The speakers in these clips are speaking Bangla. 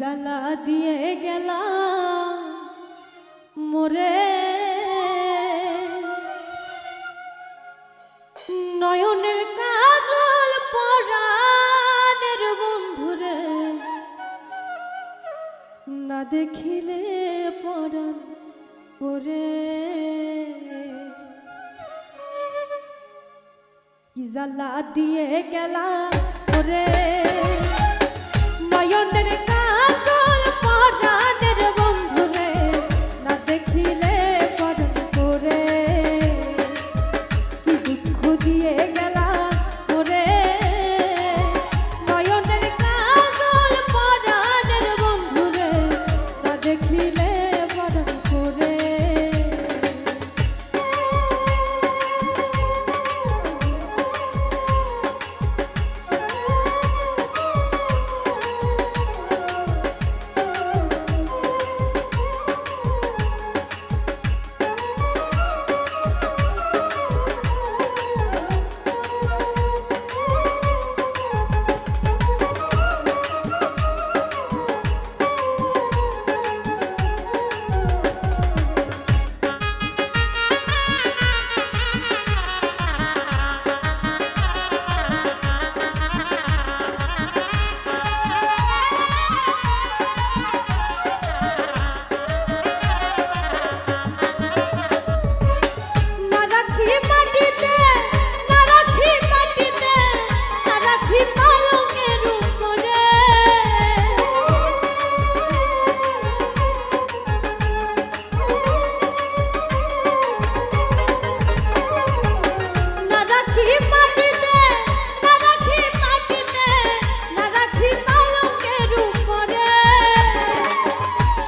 জ্বালা দিয়ে গেলা মোরে। নয়নের কাজল পরানের বন্ধুরে, না দেখিলে পরান পরে জ্বালা দিয়ে গেলা ওরে।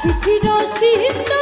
সুখী রসিক